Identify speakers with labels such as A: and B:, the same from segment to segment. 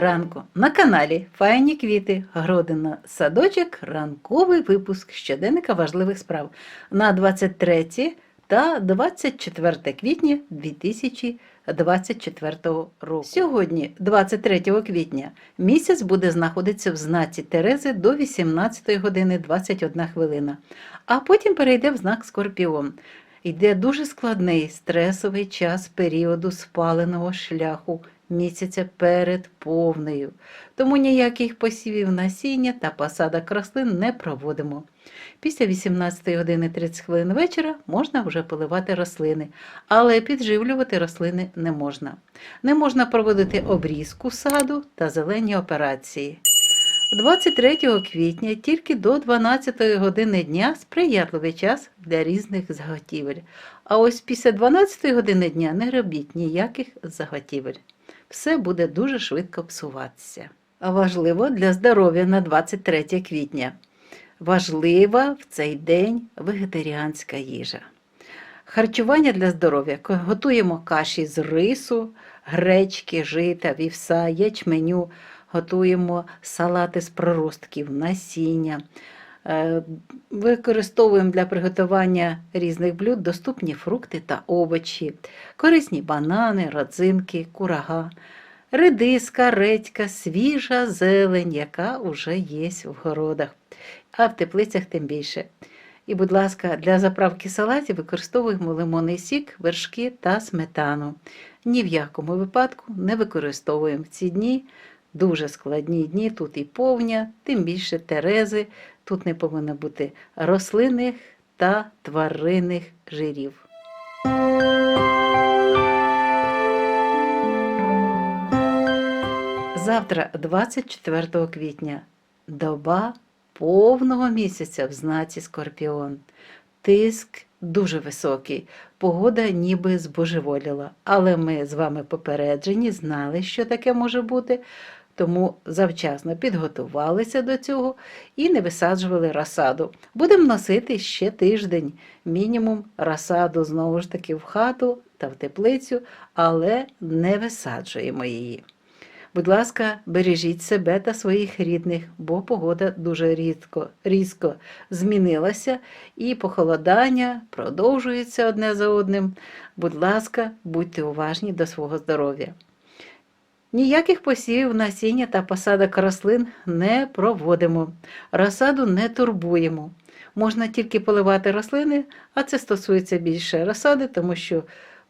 A: ранку на каналі Файні квіти, Гродина, садочок, ранковий випуск щоденника важливих справ на 23 та 24 квітня 2024 року. Сьогодні, 23 квітня, місяць буде знаходитися в знаці Терези до 18 години 21 хвилина, а потім перейде в знак Скорпіон. Йде дуже складний стресовий час періоду спаленого шляху місяця перед повнею. Тому ніяких посівів насіння та посадок рослин не проводимо. Після 18 години 30 хвилин вечора можна вже поливати рослини, але підживлювати рослини не можна. Не можна проводити обрізку саду та зелені операції. 23 квітня тільки до 12 години дня сприятливий час для різних заготівель. А ось після 12 години дня не робіть ніяких заготівель. Все буде дуже швидко псуватися. А важливо для здоров'я на 23 квітня. Важлива в цей день вегетаріанська їжа. Харчування для здоров'я. Готуємо каші з рису, гречки, жита, вівса, ячменю, готуємо салати з проростків, насіння. Е, Використовуємо для приготування різних блюд доступні фрукти та овочі, корисні банани, родзинки, курага, редиска, редька, свіжа зелень, яка вже є в городах, а в теплицях тим більше. І, будь ласка, для заправки салатів використовуємо лимонний сік, вершки та сметану. Ні в якому випадку не використовуємо ці дні. Дуже складні дні, тут і повня, тим більше терези, тут не повинно бути рослинних та тваринних жирів. Завтра, 24 квітня, доба повного місяця в знаці Скорпіон. Тиск дуже високий, погода ніби збожеволіла, але ми з вами попереджені, знали, що таке може бути, тому завчасно підготувалися до цього і не висаджували розсаду. Будемо носити ще тиждень, мінімум розсаду знову ж таки в хату та в теплицю, але не висаджуємо її. Будь ласка, бережіть себе та своїх рідних, бо погода дуже рідко, різко змінилася і похолодання продовжується одне за одним. Будь ласка, будьте уважні до свого здоров'я. Ніяких посівів насіння та посадок рослин не проводимо, розсаду не турбуємо. Можна тільки поливати рослини, а це стосується більше розсади, тому що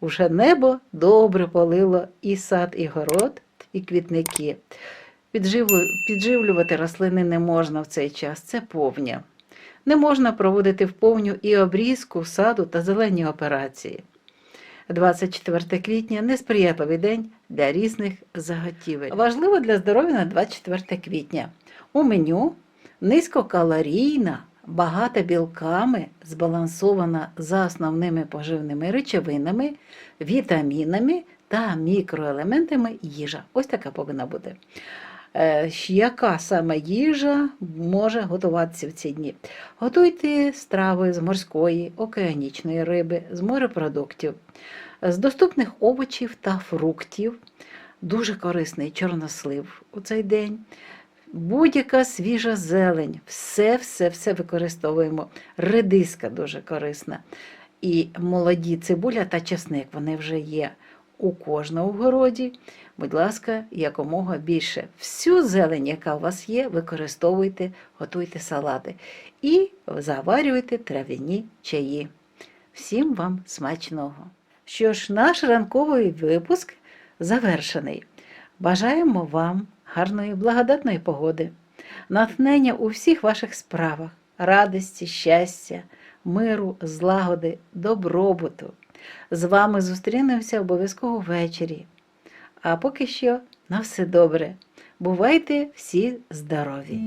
A: вже небо добре полило і сад, і город, і квітники. Підживлювати рослини не можна в цей час, це повня. Не можна проводити в повню і обрізку саду та зелені операції. 24 квітня несприятливий день для різних заготівель. Важливо для здоров'я на 24 квітня. У меню низькокалорійна, багата білками, збалансована за основними поживними речовинами, вітамінами та мікроелементами їжа. Ось така повинна бути. Е, Яка саме їжа може готуватися в ці дні? Готуйте страви з морської, океанічної риби, з морепродуктів, з доступних овочів та фруктів. Дуже корисний чорнослив у цей день. Будь-яка свіжа зелень, все, все, все використовуємо. Редиска дуже корисна. І молоді цибуля та чесник, вони вже є у кожного в городі. Будь ласка, якомога більше. Всю зелень, яка у вас є, використовуйте, готуйте салати і заварюйте трав'яні чаї. Всім вам смачного! Що ж, наш ранковий випуск завершений. Бажаємо вам гарної, благодатної погоди, натхнення у всіх ваших справах, радості, щастя, миру, злагоди, добробуту. З вами зустрінемося обов'язково ввечері. А поки що на все добре. Бувайте всі здорові!